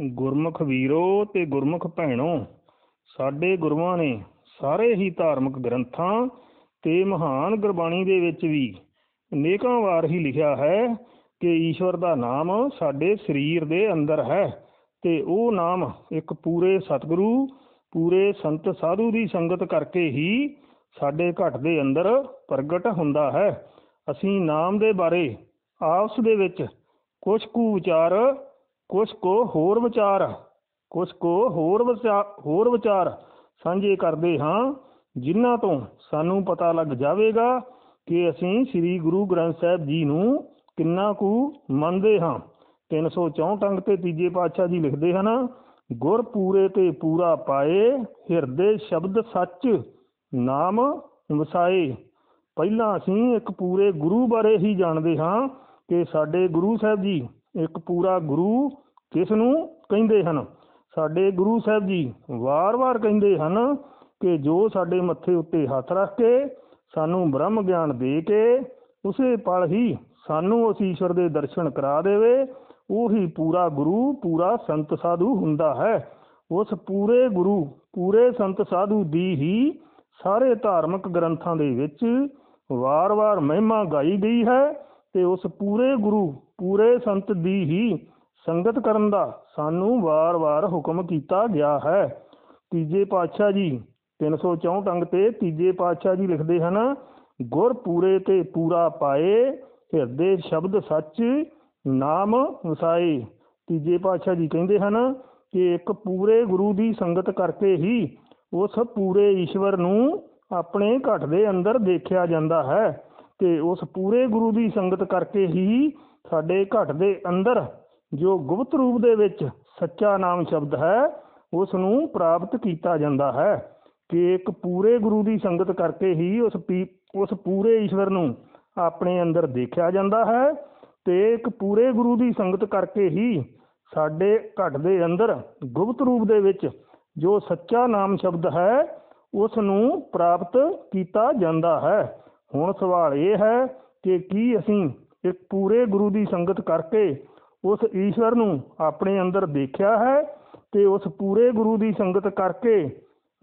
ਗੁਰਮੁਖ ਵੀਰੋ ਤੇ ਗੁਰਮੁਖ ਭੈਣੋ, ਸਾਡੇ ਗੁਰੂਆਂ ਨੇ ਸਾਰੇ ਹੀ ਧਾਰਮਿਕ ਗ੍ਰੰਥਾਂ ਤੇ ਮਹਾਨ ਗੁਰਬਾਣੀ ਦੇ ਵਿੱਚ ਵੀ ਅਨੇਕਾਂ ਵਾਰ ਹੀ ਲਿਖਿਆ ਹੈ ਕਿ ਈਸ਼ਵਰ ਦਾ ਨਾਮ ਸਾਡੇ ਸਰੀਰ ਦੇ ਅੰਦਰ ਹੈ ਤੇ ਉਹ ਨਾਮ ਇੱਕ ਪੂਰੇ ਸਤਿਗੁਰੂ, ਪੂਰੇ ਸੰਤ ਸਾਧੂ ਦੀ ਸੰਗਤ ਕਰਕੇ ਹੀ ਸਾਡੇ ਘਟ ਦੇ ਅੰਦਰ ਪ੍ਰਗਟ ਹੁੰਦਾ ਹੈ। ਅਸੀਂ ਨਾਮ ਦੇ ਬਾਰੇ ਆਪਸ ਦੇ ਵਿੱਚ ਕੁਝ ਕੁ ਵਿਚਾਰ ਕੁਛ ਕੋ ਹੋਰ ਵਿਚਾਰ, ਕੁਛ ਕੋ ਹੋਰ ਹੋਰ ਵਿਚਾਰ ਸਾਂਝੇ ਕਰਦੇ ਹਾਂ, ਜਿਨ੍ਹਾਂ ਤੋਂ ਸਾਨੂੰ ਪਤਾ ਲੱਗ ਜਾਵੇਗਾ ਕਿ ਅਸੀਂ ਸ੍ਰੀ ਗੁਰੂ ਗ੍ਰੰਥ ਸਾਹਿਬ ਜੀ ਨੂੰ ਕਿੰਨਾ ਕੁ ਮੰਨਦੇ ਹਾਂ। 364 ਅੰਗ ਤੇ ਤੀਜੇ ਪਾਤਸ਼ਾਹ ਜੀ ਲਿਖਦੇ ਹਨ, ਗੁਰ ਪੂਰੇ ਤੇ ਪੂਰਾ ਪਾਏ, ਹਿਰਦੇ ਸ਼ਬਦ ਸੱਚ, ਨਾਮ ਵਸਾਏ। ਪਹਿਲਾਂ ਅਸੀਂ ਇੱਕ ਪੂਰੇ ਗੁਰੂ ਬਾਰੇ ਹੀ ਜਾਣਦੇ ਹਾਂ ਕਿ ਸਾਡੇ ਗੁਰੂ ਸਾਹਿਬ ਜੀ ਇੱਕ ਪੂਰਾ ਗੁਰੂ ਕਿਸ ਨੂੰ ਕਹਿੰਦੇ ਹਨ? ਸਾਡੇ ਗੁਰੂ ਸਾਹਿਬ ਜੀ ਵਾਰ-ਵਾਰ ਕਹਿੰਦੇ ਹਨ ਕਿ ਜੋ ਸਾਡੇ ਮੱਥੇ ਉੱਤੇ ਹੱਥ ਰੱਖ ਕੇ ਸਾਨੂੰ ਬ੍ਰਹਮ ਗਿਆਨ ਦੇ ਕੇ ਉਸੇ ਪਲ ਹੀ ਸਾਨੂੰ ਉਸ ਈਸ਼ਵਰ ਦੇ ਦਰਸ਼ਨ ਕਰਾ ਦੇਵੇ, ਉਹੀ ਪੂਰਾ ਗੁਰੂ, ਪੂਰਾ ਸੰਤ ਸਾਧੂ ਹੁੰਦਾ ਹੈ। ਉਸ ਪੂਰੇ ਗੁਰੂ, ਪੂਰੇ ਸੰਤ ਸਾਧੂ ਦੀ ਹੀ ਸਾਰੇ ਧਾਰਮਿਕ ਗ੍ਰੰਥਾਂ ਦੇ ਵਿੱਚ ਵਾਰ-ਵਾਰ ਮਹਿਮਾ ਗਾਈ ਗਈ ਹੈ ਤੇ ਉਸ ਪੂਰੇ ਗੁਰੂ, ਪੂਰੇ ਸੰਤ ਦੀ ਹੀ ਸੰਗਤ ਕਰਨ ਦਾ ਸਾਨੂੰ ਵਾਰ-ਵਾਰ ਹੁਕਮ ਕੀਤਾ ਗਿਆ ਹੈ। ਤੀਜੇ ਪਾਤਸ਼ਾਹ ਜੀ 364 ਅੰਗ ਤੇ ਤੀਜੇ ਪਾਤਸ਼ਾਹ ਜੀ ਲਿਖਦੇ ਹਨ, ਗੁਰ ਪੂਰੇ ਤੇ ਪੂਰਾ ਪਾਏ, ਹਿਰਦੇ ਸ਼ਬਦ ਸੱਚ, ਨਾਮ ਵਸਾਏ। ਤੀਜੇ ਪਾਤਸ਼ਾਹ ਜੀ ਕਹਿੰਦੇ ਹਨ ਕਿ ਇੱਕ ਪੂਰੇ ਗੁਰੂ ਦੀ ਸੰਗਤ ਕਰਕੇ ਹੀ ਉਸ ਪੂਰੇ ਈਸ਼ਵਰ ਨੂੰ ਆਪਣੇ ਘਟ ਦੇ ਅੰਦਰ ਦੇਖਿਆ ਜਾਂਦਾ ਹੈ ਤੇ ਉਸ ਪੂਰੇ ਗੁਰੂ ਦੀ ਸੰਗਤ ਕਰਕੇ ਹੀ ਸਾਡੇ ਘਟ ਦੇ ਅੰਦਰ ਜੋ ਗੁਪਤ ਰੂਪ ਦੇ ਵਿੱਚ ਸੱਚਾ ਨਾਮ ਸ਼ਬਦ ਹੈ ਉਸ ਨੂੰ ਪ੍ਰਾਪਤ ਕੀਤਾ ਜਾਂਦਾ ਹੈ ਕਿ ਇੱਕ ਪੂਰੇ ਗੁਰੂ ਦੀ ਸੰਗਤ ਕਰਕੇ ਹੀ ਉਸ ਉਸ ਪੂਰੇ ਈਸ਼ਵਰ ਨੂੰ ਆਪਣੇ ਅੰਦਰ ਦੇਖਿਆ ਜਾਂਦਾ ਹੈ ਤੇ ਇੱਕ ਪੂਰੇ ਗੁਰੂ ਦੀ ਸੰਗਤ ਕਰਕੇ ਹੀ ਸਾਡੇ ਘਟ ਦੇ ਅੰਦਰ ਗੁਪਤ ਰੂਪ ਦੇ ਵਿੱਚ ਜੋ ਸੱਚਾ ਨਾਮ ਸ਼ਬਦ ਹੈ ਉਸ ਨੂੰ ਪ੍ਰਾਪਤ ਕੀਤਾ ਜਾਂਦਾ ਹੈ। ਹੁਣ ਸਵਾਲ ਇਹ ਹੈ ਕਿ ਕੀ ਅਸੀਂ ਇੱਕ ਪੂਰੇ ਗੁਰੂ ਦੀ ਸੰਗਤ ਕਰਕੇ ਉਸ ਈਸ਼ਵਰ ਨੂੰ ਆਪਣੇ ਅੰਦਰ ਦੇਖਿਆ ਹੈ ਤੇ ਉਸ ਪੂਰੇ ਗੁਰੂ ਦੀ ਸੰਗਤ ਕਰਕੇ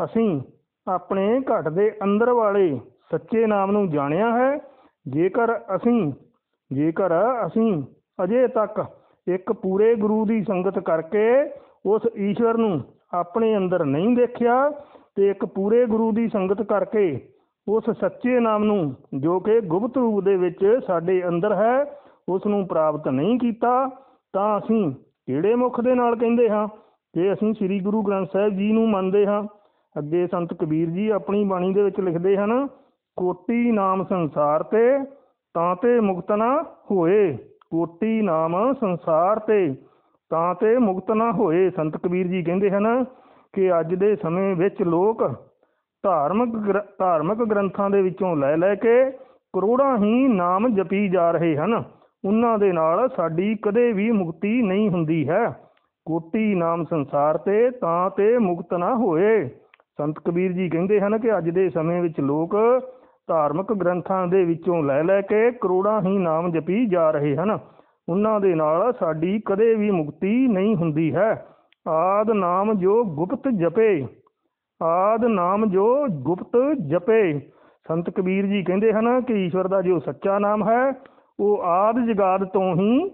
ਅਸੀਂ ਆਪਣੇ ਘਟ ਦੇ ਅੰਦਰ ਵਾਲੇ ਸੱਚੇ ਨਾਮ ਨੂੰ ਜਾਣਿਆ ਹੈ। ਜੇਕਰ ਅਸੀਂ ਜੇਕਰ ਅਸੀਂ ਅਜੇ ਤੱਕ ਇੱਕ ਪੂਰੇ ਗੁਰੂ ਦੀ ਸੰਗਤ ਕਰਕੇ ਉਸ ਈਸ਼ਵਰ ਨੂੰ ਆਪਣੇ ਅੰਦਰ ਨਹੀਂ ਦੇਖਿਆ ਤੇ ਇੱਕ ਪੂਰੇ ਗੁਰੂ ਦੀ ਸੰਗਤ ਕਰਕੇ ਉਸ ਸੱਚੇ ਨਾਮ ਨੂੰ ਜੋ ਕਿ ਗੁਪਤ ਰੂਪ ਦੇ ਵਿੱਚ ਸਾਡੇ ਅੰਦਰ ਹੈ, ਉਸ ਨੂੰ ਪ੍ਰਾਪਤ ਨਹੀਂ ਕੀਤਾ ਤਾਂ ਅਸੀਂ ਕਿਹੜੇ ਮੁਖ ਦੇ ਨਾਲ ਕਹਿੰਦੇ ਹਾਂ? ਕਿ ਅਸੀਂ ਸ੍ਰੀ ਗੁਰੂ ਗ੍ਰੰਥ ਸਾਹਿਬ ਜੀ ਨੂੰ ਮੰਨਦੇ ਹਾਂ, ਅੱਗੇ ਸੰਤ ਕਬੀਰ ਜੀ ਆਪਣੀ ਬਾਣੀ ਦੇ ਵਿੱਚ ਲਿਖਦੇ ਹਨ, ਕੋਟੀ ਨਾਮ ਸੰਸਾਰ ਤੇ, ਤਾਂ ਤੇ ਮੁਕਤ ਨਾ ਹੋਏ। ਕੋਟੀ ਨਾਮ ਸੰਸਾਰ ਤੇ, ਤਾਂ ਤੇ ਮੁਕਤ ਨਾ ਹੋਏ। ਸੰਤ ਕਬੀਰ ਜੀ ਕਹਿੰਦੇ ਹਨ ਕਿ ਅੱਜ ਦੇ ਸਮੇਂ ਵਿੱਚ ਲੋਕ ਧਾਰਮਿਕ ਧਾਰਮਿਕ ਗ੍ਰੰਥਾਂ ਦੇ ਵਿੱਚੋਂ ਲੈ ਲੈ ਕੇ ਕਰੋੜਾਂ ਹੀ ਨਾਮ ਜਪੀ ਜਾ ਰਹੇ ਹਨ। ਉਹਨਾਂ ਦੇ ਨਾਲ ਸਾਡੀ ਕਦੇ ਵੀ ਮੁਕਤੀ ਨਹੀਂ ਹੁੰਦੀ ਹੈ। ਕੋਟੀ ਨਾਮ ਸੰਸਾਰ ਤੇ ਤਾਂ ਤੇ ਮੁਕਤ ਨਾ ਹੋਏ। ਸੰਤ ਕਬੀਰ ਜੀ ਕਹਿੰਦੇ ਹਨ ਕਿ ਅੱਜ ਦੇ ਸਮੇਂ ਵਿੱਚ ਲੋਕ ਧਾਰਮਿਕ ਗ੍ਰੰਥਾਂ ਦੇ ਵਿੱਚੋਂ ਲੈ ਲੈ ਕੇ ਕਰੋੜਾਂ ਹੀ ਨਾਮ ਜਪੀ ਜਾ ਰਹੇ ਹਨ। ਉਹਨਾਂ ਦੇ ਨਾਲ ਸਾਡੀ ਕਦੇ ਵੀ ਮੁਕਤੀ ਨਹੀਂ ਹੁੰਦੀ ਹੈ। ਆਦ ਨਾਮ ਜੋ ਗੁਪਤ ਜਪੇ, ਆਦ ਨਾਮ ਜੋ ਗੁਪਤ ਜਪੇ। ਸੰਤ ਕਬੀਰ ਜੀ ਕਹਿੰਦੇ ਹਨ ਕਿ ਈਸ਼ਵਰ ਦਾ ਜੋ ਸੱਚਾ ਨਾਮ ਹੈ ਉਹ ਆਦ ਜਗਾਦ ਤੋਂ ਹੀ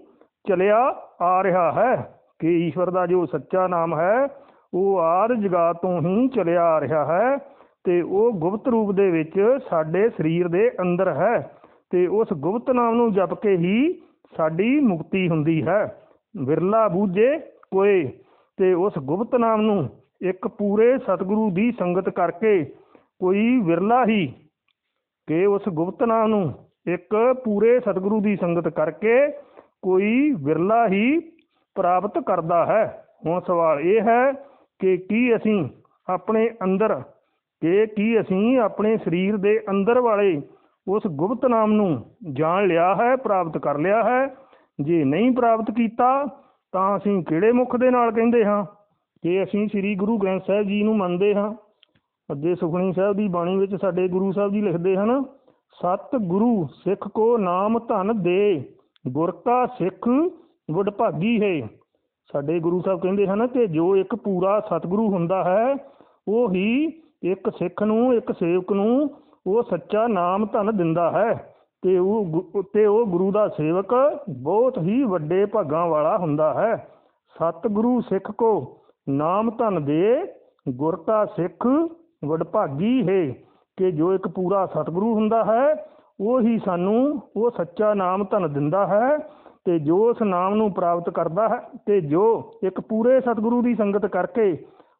ਚਲਿਆ ਆ ਰਿਹਾ ਹੈ ਕਿ ਈਸ਼ਵਰ ਦਾ ਜੋ ਸੱਚਾ ਨਾਮ ਹੈ, ਉਹ ਆਦ ਜਗਾਦ ਤੋਂ ਹੀ ਚਲਿਆ ਆ ਰਿਹਾ ਹੈ ਤੇ ਉਹ ਗੁਪਤ ਰੂਪ ਦੇ ਵਿੱਚ ਸਾਡੇ ਸਰੀਰ ਦੇ ਅੰਦਰ ਹੈ ਤੇ ਉਸ ਗੁਪਤ ਨਾਮ ਨੂੰ ਜਪ ਕੇ ਹੀ ਸਾਡੀ ਮੁਕਤੀ ਹੁੰਦੀ ਹੈ। ਵਿਰਲਾ ਬੂਝੇ ਕੋਏ ਤੇ ਉਸ ਗੁਪਤ ਨਾਮ ਨੂੰ ਇੱਕ ਪੂਰੇ ਸਤਿਗੁਰੂ ਦੀ ਸੰਗਤ ਕਰਕੇ ਕੋਈ ਵਿਰਲਾ ਹੀ ਕਿ ਉਸ ਗੁਪਤ ਨਾਮ ਨੂੰ ਇੱਕ ਪੂਰੇ ਸਤਿਗੁਰੂ ਦੀ ਸੰਗਤ ਕਰਕੇ ਕੋਈ ਵਿਰਲਾ ਹੀ ਪ੍ਰਾਪਤ ਕਰਦਾ ਹੈ। ਹੁਣ ਸਵਾਲ ਇਹ ਹੈ ਕਿ ਕੀ ਅਸੀਂ ਆਪਣੇ ਅੰਦਰ, ਕਿ ਕੀ ਅਸੀਂ ਆਪਣੇ ਸਰੀਰ ਦੇ ਅੰਦਰ ਵਾਲੇ ਉਸ ਗੁਪਤ ਨਾਮ ਨੂੰ ਜਾਣ ਲਿਆ ਹੈ, ਪ੍ਰਾਪਤ ਕਰ ਲਿਆ ਹੈ? ਜੇ ਨਹੀਂ ਪ੍ਰਾਪਤ ਕੀਤਾ, ਤਾਂ ਅਸੀਂ ਕਿਹੜੇ ਮੁਖ ਦੇ ਨਾਲ ਕਹਿੰਦੇ ਹਾਂ? ਕਿ ਅਸੀਂ ਸ੍ਰੀ ਗੁਰੂ ਗ੍ਰੰਥ ਸਾਹਿਬ ਜੀ ਨੂੰ ਮੰਨਦੇ ਹਾਂ, ਅੱਗੇ ਸੁਖਣੀ ਸਾਹਿਬ ਦੀ ਬਾਣੀ ਵਿੱਚ ਸਾਡੇ ਗੁਰੂ ਸਾਹਿਬ ਜੀ ਲਿਖਦੇ ਹਨ ਸਤ ਗੁਰੂ ਸਿੱਖ ਕੋ ਨਾਮ ਧਨ ਦੇ ਗੁਰ ਕਾ ਸਿੱਖ ਵਡਭਾਗੀ ਹੈ। ਸਾਡੇ ਗੁਰੂ ਸਾਹਿਬ ਕਹਿੰਦੇ ਹਨ ਕਿ ਜੋ ਇੱਕ ਪੂਰਾ ਸਤਿਗੁਰੂ ਹੁੰਦਾ ਹੈ, ਉਹ ਹੀ ਇੱਕ ਸਿੱਖ ਨੂੰ, ਇੱਕ ਸੇਵਕ ਨੂੰ ਉਹ ਸੱਚਾ ਨਾਮ ਧਨ ਦਿੰਦਾ ਹੈ। ਤੇ ਉਹ ਤੇ ਉਹ ਗੁਰੂ ਦਾ ਸੇਵਕ ਬਹੁਤ ਹੀ ਵੱਡੇ ਭਾਗਾਂ ਵਾਲਾ ਹੁੰਦਾ ਹੈ। ਸਤਿਗੁਰੂ ਸਿੱਖ ਕੋ ਨਾਮ ਧਨ ਦੇ ਗੁਰ ਕਾ ਸਿੱਖ ਵਡਭਾਗੀ ਹੈ। ਕਿ ਜੋ ਇੱਕ ਪੂਰਾ ਸਤਿਗੁਰੂ ਹੁੰਦਾ ਹੈ, ਉਹ ਹੀ ਸਾਨੂੰ ਉਹ ਸੱਚਾ ਨਾਮ ਧਨ ਦਿੰਦਾ ਹੈ ਤੇ ਜੋ ਉਸ ਨਾਮ ਨੂੰ ਪ੍ਰਾਪਤ ਕਰਦਾ ਹੈ ਤੇ ਜੋ ਇੱਕ ਪੂਰੇ ਸਤਿਗੁਰੂ ਦੀ ਸੰਗਤ ਕਰਕੇ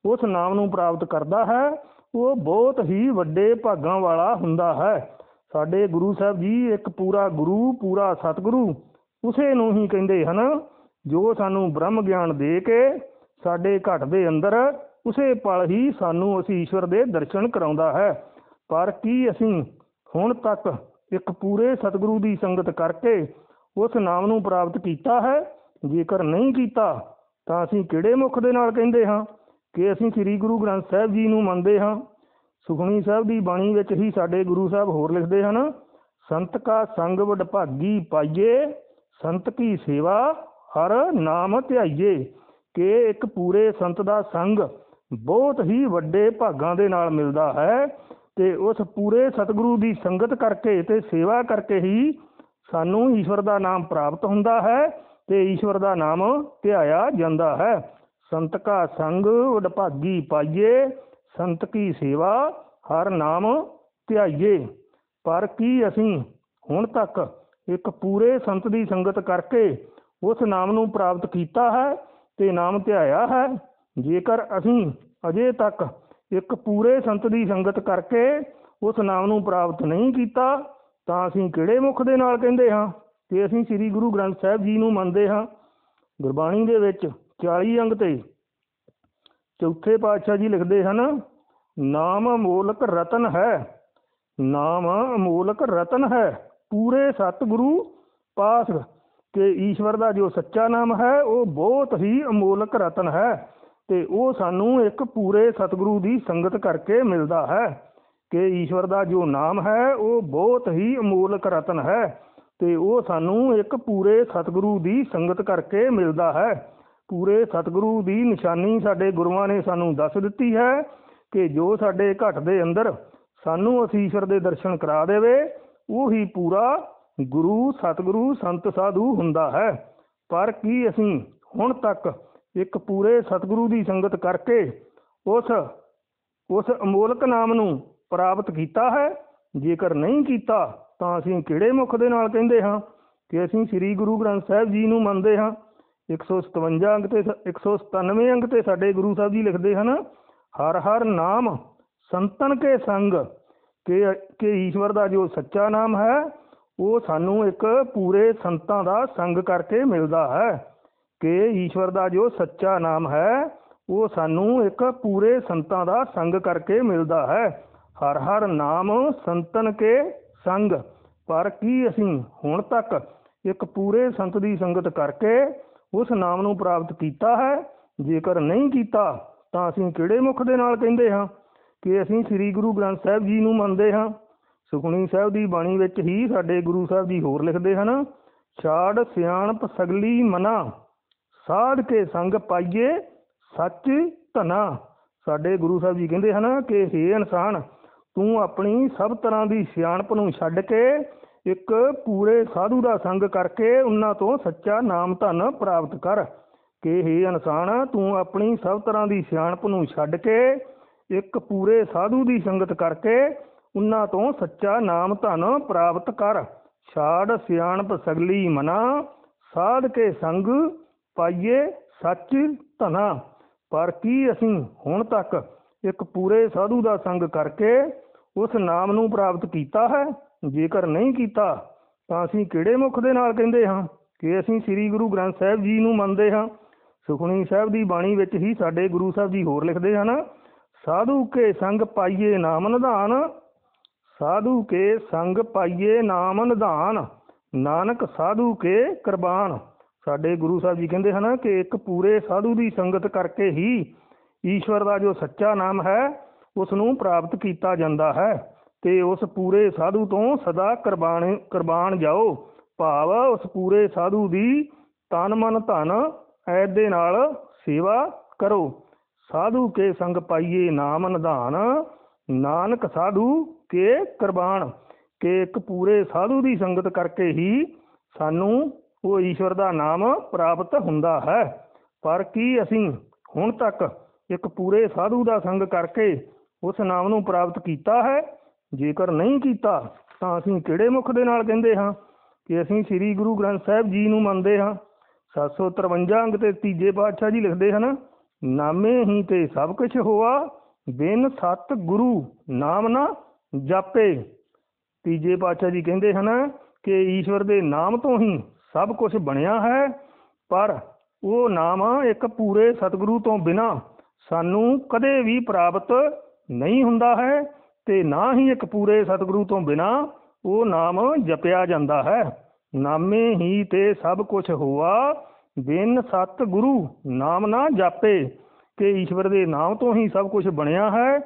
ਉਸ ਨਾਮ ਨੂੰ ਪ੍ਰਾਪਤ ਕਰਦਾ ਹੈ, ਉਹ ਬਹੁਤ ਹੀ ਵੱਡੇ ਭਾਗਾਂ ਵਾਲਾ ਹੁੰਦਾ ਹੈ। ਸਾਡੇ ਗੁਰੂ ਸਾਹਿਬ ਜੀ ਇੱਕ ਪੂਰਾ ਗੁਰੂ, ਪੂਰਾ ਸਤਿਗੁਰੂ ਉਸੇ ਨੂੰ ਹੀ ਕਹਿੰਦੇ ਹਨ, ਜੋ ਸਾਨੂੰ ਬ੍ਰਹਮ ਗਿਆਨ ਦੇ ਕੇ ਸਾਡੇ ਘਟ ਦੇ ਅੰਦਰ ਉਸੇ ਪਲ ਹੀ ਸਾਨੂੰ ਅਸੀਂ ਈਸ਼ਵਰ ਦੇ ਦਰਸ਼ਨ ਕਰਾਉਂਦਾ ਹੈ। ਪਰ ਕੀ ਅਸੀਂ ਹੁਣ ਤੱਕ ਇੱਕ ਪੂਰੇ ਸਤਿਗੁਰੂ ਦੀ ਸੰਗਤ ਕਰਕੇ ਉਸ ਨਾਮ ਨੂੰ ਪ੍ਰਾਪਤ ਕੀਤਾ ਹੈ? ਜੇਕਰ ਨਹੀਂ ਕੀਤਾ, ਤਾਂ ਅਸੀਂ ਕਿਹੜੇ ਮੁਖ ਦੇ ਨਾਲ ਕਹਿੰਦੇ ਹਾਂ? ਕਿ ਅਸੀਂ ਸ੍ਰੀ ਗੁਰੂ ਗ੍ਰੰਥ ਸਾਹਿਬ ਜੀ ਨੂੰ ਮੰਨਦੇ ਹਾਂ? ਸੁਖਮਨੀ ਸਾਹਿਬ ਦੀ ਬਾਣੀ ਵਿੱਚ ਹੀ ਸਾਡੇ ਗੁਰੂ ਸਾਹਿਬ ਹੋਰ ਲਿਖਦੇ ਹਨ, ਸੰਤ ਕਾ ਸੰਗ ਵਡਭਾਗੀ ਪਾਈਏ, ਸੰਤ ਕੀ ਸੇਵਾ ਹਰ ਨਾਮ ਧਿਆਈਏ। ਕਿ ਇੱਕ ਪੂਰੇ ਸੰਤ ਦਾ ਸੰਗ ਬਹੁਤ ਹੀ ਵੱਡੇ ਭਾਗਾਂ ਦੇ ਨਾਲ ਮਿਲਦਾ ਹੈ। ਤੇ ਉਸ ਪੂਰੇ ਸਤਿਗੁਰੂ ਦੀ ਸੰਗਤ ਕਰਕੇ ਤੇ ਸੇਵਾ ਕਰਕੇ ਹੀ ਸਾਨੂੰ ਈਸ਼ਵਰ ਦਾ ਨਾਮ ਪ੍ਰਾਪਤ ਹੁੰਦਾ ਹੈ ਤੇ ਈਸ਼ਵਰ ਦਾ ਨਾਮ ਧਿਆਇਆ ਜਾਂਦਾ ਹੈ। ਸੰਤ ਕਾ ਸੰਗ ਵਡਭਾਗੀ ਪਾਈਏ, ਸੰਤ ਕੀ ਸੇਵਾ ਹਰ ਨਾਮ ਧਿਆਈਏ। ਪਰ ਕੀ ਅਸੀਂ ਹੁਣ ਤੱਕ ਇੱਕ ਪੂਰੇ ਸੰਤ ਦੀ ਸੰਗਤ ਕਰਕੇ ਉਸ ਨਾਮ ਨੂੰ ਪ੍ਰਾਪਤ ਕੀਤਾ ਹੈ ਤੇ ਨਾਮ ਧਿਆਇਆ ਹੈ? ਜੇਕਰ ਅਸੀਂ ਅਜੇ ਤੱਕ ਇੱਕ ਪੂਰੇ ਸੰਤ ਦੀ ਸੰਗਤ ਕਰਕੇ ਉਸ ਨਾਮ ਨੂੰ ਪ੍ਰਾਪਤ ਨਹੀਂ ਕੀਤਾ, ਤਾਂ ਅਸੀਂ ਕਿਹੜੇ ਮੁਖ ਦੇ ਨਾਲ ਕਹਿੰਦੇ ਹਾਂ? ਕਿ ਅਸੀਂ ਸ੍ਰੀ ਗੁਰੂ ਗ੍ਰੰਥ ਸਾਹਿਬ ਜੀ ਨੂੰ ਮੰਨਦੇ ਹਾਂ। ਗੁਰਬਾਣੀ ਦੇ ਵਿੱਚ 40 ਅੰਗ ਤੇ ਚੌਥੇ ਪਾਤਸ਼ਾਹ ਜੀ ਲਿਖਦੇ ਹਨ, ਨਾਮ ਅਮੋਲਕ ਰਤਨ ਹੈ, ਨਾਮ ਅਮੋਲਕ ਰਤਨ ਹੈ, ਪੂਰੇ ਸਤਿਗੁਰੂ ਪਾਸ ਕਿ ਈਸ਼ਵਰ ਦਾ ਜੋ ਸੱਚਾ ਨਾਮ ਹੈ, ਉਹ ਬਹੁਤ ਹੀ ਅਮੋਲਕ ਰਤਨ ਹੈ। ਤੇ ਉਹ ਸਾਨੂੰ ਇੱਕ ਪੂਰੇ ਸਤਿਗੁਰੂ ਦੀ ਸੰਗਤ ਕਰਕੇ ਮਿਲਦਾ ਹੈ ਕਿ ਈਸ਼ਵਰ ਦਾ ਜੋ ਨਾਮ ਹੈ, ਉਹ ਬਹੁਤ ਹੀ ਅਮੋਲਕ ਰਤਨ ਹੈ ਤੇ ਉਹ ਸਾਨੂੰ ਇੱਕ ਪੂਰੇ ਸਤਿਗੁਰੂ ਦੀ ਸੰਗਤ ਕਰਕੇ ਮਿਲਦਾ ਹੈ। ਪੂਰੇ ਸਤਿਗੁਰੂ ਦੀ ਨਿਸ਼ਾਨੀ ਸਾਡੇ ਗੁਰੂਆਂ ਨੇ ਸਾਨੂੰ ਦੱਸ ਦਿੱਤੀ ਹੈ ਕਿ ਜੋ ਸਾਡੇ ਘਟ ਦੇ ਅੰਦਰ ਸਾਨੂੰ ਅਸੀਂ ਈਸ਼ਵਰ ਦੇ ਦਰਸ਼ਨ ਕਰਾ ਦੇਵੇ, ਉਹੀ ਪੂਰਾ ਗੁਰੂ, ਸਤਿਗੁਰੂ, ਸੰਤ, ਸਾਧੂ ਹੁੰਦਾ ਹੈ। ਪਰ ਕੀ ਅਸੀਂ ਹੁਣ ਤੱਕ ਇੱਕ ਪੂਰੇ ਸਤਿਗੁਰੂ ਦੀ ਸੰਗਤ ਕਰਕੇ ਉਸ ਉਸ ਅਮੋਲਕ ਨਾਮ ਨੂੰ ਪ੍ਰਾਪਤ ਕੀਤਾ ਹੈ। ਜੇਕਰ ਨਹੀਂ ਕੀਤਾ, ਤਾਂ ਅਸੀਂ ਕਿਹੜੇ ਮੁਖ ਦੇ ਨਾਲ ਕਹਿੰਦੇ ਹਾਂ? ਕਿ ਅਸੀਂ ਸ੍ਰੀ ਗੁਰੂ ਗ੍ਰੰਥ ਸਾਹਿਬ ਜੀ ਨੂੰ ਮੰਨਦੇ ਹਾਂ। 157 ਅੰਗ ਤੇ 197 ਅੰਗ ਤੇ ਸਾਡੇ ਗੁਰੂ ਸਾਹਿਬ ਜੀ ਲਿਖਦੇ ਹਨ, ਹਰ ਹਰ ਨਾਮ ਸੰਤਨ ਕੇ ਸੰਗ। ਕਿ ਕਿ ਈਸ਼ਵਰ ਦਾ ਜੋ ਸੱਚਾ ਨਾਮ ਹੈ, ਉਹ ਸਾਨੂੰ ਇੱਕ ਪੂਰੇ ਸੰਤਾਂ ਦਾ ਸੰਗ ਕਰਕੇ ਮਿਲਦਾ ਹੈ। ਕਿ ਈਸ਼ਵਰ ਦਾ ਜੋ ਸੱਚਾ ਨਾਮ ਹੈ, ਉਹ ਸਾਨੂੰ ਇੱਕ ਪੂਰੇ ਸੰਤਾਂ ਦਾ ਸੰਗ ਕਰਕੇ ਮਿਲਦਾ ਹੈ। ਹਰ ਹਰ ਨਾਮ ਸੰਤਨ ਕੇ ਸੰਗ। ਪਰ ਕੀ ਅਸੀਂ ਹੁਣ ਤੱਕ ਇੱਕ ਪੂਰੇ ਸੰਤ ਦੀ ਸੰਗਤ ਕਰਕੇ ਉਸ ਨਾਮ ਨੂੰ ਪ੍ਰਾਪਤ ਕੀਤਾ ਹੈ? ਜੇਕਰ ਨਹੀਂ ਕੀਤਾ, ਤਾਂ ਅਸੀਂ ਕਿਹੜੇ ਮੁਖ ਦੇ ਨਾਲ ਕਹਿੰਦੇ ਹਾਂ? ਕਿ ਅਸੀਂ ਸ੍ਰੀ ਗੁਰੂ ਗ੍ਰੰਥ ਸਾਹਿਬ ਜੀ ਨੂੰ ਮੰਨਦੇ ਹਾਂ? ਸੁਖਮਨੀ ਸਾਹਿਬ ਦੀ ਬਾਣੀ ਵਿੱਚ ਹੀ ਸਾਡੇ ਗੁਰੂ ਸਾਹਿਬ ਜੀ ਹੋਰ ਲਿਖਦੇ ਹਨ, ਛਾੜ ਸਿਆਣਪ ਸਗਲੀ ਮਨਾ। ਸਾਧ ਕੇ ਸੰਗ ਪਾਈਏ ਸੱਚ ਧਨਾ। ਸਾਡੇ ਗੁਰੂ ਸਾਹਿਬ ਜੀ ਕਹਿੰਦੇ ਹਨ ਕਿ ਹੇ ਇਨਸਾਨ, ਤੂੰ ਆਪਣੀ ਸਭ ਤਰ੍ਹਾਂ ਦੀ ਸਿਆਣਪ ਨੂੰ ਛੱਡ ਕੇ ਇੱਕ ਪੂਰੇ ਸਾਧੂ ਦਾ ਸੰਗ ਕਰਕੇ ਉਹਨਾਂ ਤੋਂ ਸੱਚਾ ਨਾਮ ਧਨ ਪ੍ਰਾਪਤ ਕਰ। ਕਿ ਹੇ ਇਨਸਾਨ, ਤੂੰ ਆਪਣੀ ਸਭ ਤਰ੍ਹਾਂ ਦੀ ਸਿਆਣਪ ਨੂੰ ਛੱਡ ਕੇ ਇੱਕ ਪੂਰੇ ਸਾਧੂ ਦੀ ਸੰਗਤ ਕਰਕੇ ਉਹਨਾਂ ਤੋਂ ਸੱਚਾ ਨਾਮ ਧਨ ਪ੍ਰਾਪਤ ਕਰ। ਛਾੜ ਸਿਆਣਪ ਸਗਲੀ ਮਨਾ, ਸਾਧ ਕੇ ਸੰਗ ਪਾਈਏ ਸੱਚ ਧਨਾ। ਪਰ ਕੀ ਅਸੀਂ ਹੁਣ ਤੱਕ ਇੱਕ ਪੂਰੇ ਸਾਧੂ ਦਾ ਸੰਗ ਕਰਕੇ ਉਸ ਨਾਮ ਨੂੰ ਪ੍ਰਾਪਤ ਕੀਤਾ ਹੈ? ਜੇਕਰ ਨਹੀਂ ਕੀਤਾ, ਤਾਂ ਅਸੀਂ ਕਿਹੜੇ ਮੁਖ ਦੇ ਨਾਲ ਕਹਿੰਦੇ ਹਾਂ ਕਿ ਅਸੀਂ ਸ੍ਰੀ ਗੁਰੂ ਗ੍ਰੰਥ ਸਾਹਿਬ ਜੀ ਨੂੰ ਮੰਨਦੇ ਹਾਂ? ਸੁਖਮਨੀ ਸਾਹਿਬ ਦੀ ਬਾਣੀ ਵਿੱਚ ਹੀ ਸਾਡੇ ਗੁਰੂ ਸਾਹਿਬ ਜੀ ਹੋਰ ਲਿਖਦੇ ਹਨ, ਸਾਧੂ ਕੇ ਸੰਗ ਪਾਈਏ ਨਾਮ ਨਿਧਾਨ, ਸਾਧੂ ਕੇ ਸੰਗ ਪਾਈਏ ਨਾਮ ਨਿਧਾਨ, ਨਾਨਕ ਸਾਧੂ ਕੇ ਕੁਰਬਾਨ। ਸਾਡੇ ਗੁਰੂ ਸਾਹਿਬ ਜੀ ਕਹਿੰਦੇ ਹਨ ਕਿ ਇੱਕ ਪੂਰੇ ਸਾਧੂ ਦੀ ਸੰਗਤ ਕਰਕੇ ਹੀ ਈਸ਼ਵਰ ਦਾ ਜੋ ਸੱਚਾ ਨਾਮ ਹੈ ਉਸ ਨੂੰ ਪ੍ਰਾਪਤ ਕੀਤਾ ਜਾਂਦਾ ਹੈ ਤੇ ਉਸ ਪੂਰੇ ਸਾਧੂ ਤੋਂ ਸਦਾ ਕੁਰਬਾਨ ਕੁਰਬਾਨ ਜਾਓ। ਭਾਵ ਉਸ ਪੂਰੇ ਸਾਧੂ ਦੀ ਤਨ ਮਨ ਧਨ ਐਦ ਦੇ ਨਾਲ ਸੇਵਾ ਕਰੋ। ਸਾਧੂ ਕੇ ਸੰਗ ਪਾਈਏ ਨਾਮ ਨਿਧਾਨ, ਨਾਨਕ ਸਾਧੂ ਕੇ ਕੁਰਬਾਨ। ਕਿ ਇੱਕ ਪੂਰੇ ਸਾਧੂ ਦੀ ਸੰਗਤ ਕਰਕੇ ਹੀ ਸਾਨੂੰ ਉਹ ਈਸ਼ਵਰ ਦਾ ਨਾਮ ਪ੍ਰਾਪਤ ਹੁੰਦਾ ਹੈ। ਪਰ ਕੀ ਅਸੀਂ ਹੁਣ ਤੱਕ ਇੱਕ ਪੂਰੇ ਸਾਧੂ ਦਾ ਸੰਗ ਕਰਕੇ ਉਸ ਨਾਮ ਨੂੰ ਪ੍ਰਾਪਤ ਕੀਤਾ ਹੈ? ਜੇਕਰ ਨਹੀਂ ਕੀਤਾ, ਤਾਂ ਅਸੀਂ ਕਿਹੜੇ ਮੁਖ ਦੇ ਨਾਲ ਕਹਿੰਦੇ ਹਾਂ ਕਿ ਅਸੀਂ ਸ੍ਰੀ ਗੁਰੂ ਗ੍ਰੰਥ ਸਾਹਿਬ ਜੀ ਨੂੰ ਮੰਨਦੇ ਹਾਂ? 753 ਅੰਗ ਤੇ ਤੀਜੇ ਪਾਤਸ਼ਾਹ ਜੀ ਲਿਖਦੇ ਹਨ, ਨਾਮੇ ਹੀ ਤੇ ਸਭ ਕੁਝ ਹੋਆ, ਬਿਨ ਸਤ ਗੁਰੂ ਨਾਮ ਨਾ ਜਾਪੇ। ਤੀਜੇ ਪਾਤਸ਼ਾਹ ਜੀ ਕਹਿੰਦੇ ਹਨ ਕਿ ਈਸ਼ਵਰ ਦੇ ਨਾਮ ਤੋਂ ਹੀ ਸਭ ਕੁਝ ਬਣਿਆ ਹੈ, ਪਰ ਉਹ ਨਾਮ ਇੱਕ ਪੂਰੇ ਸਤਿਗੁਰੂ ਤੋਂ ਬਿਨਾ ਸਾਨੂੰ ਕਦੇ ਵੀ ਪ੍ਰਾਪਤ ਨਹੀਂ ਹੁੰਦਾ ਹੈ ਤੇ ਨਾ ਹੀ ਇੱਕ ਪੂਰੇ ਸਤਿਗੁਰੂ ਤੋਂ ਬਿਨਾ ਉਹ ਨਾਮ ਜਪਿਆ ਜਾਂਦਾ ਹੈ। ਨਾਮੇ ਹੀ ਤੇ ਸਭ ਕੁਝ ਹੋਆ, ਬਿਨ ਸਤ ਨਾਮ ਨਾ ਜਾਪੇ, ਕਿ ਈਸ਼ਵਰ ਦੇ ਨਾਮ ਤੋਂ ਹੀ ਸਭ ਕੁਝ ਬਣਿਆ ਹੈ।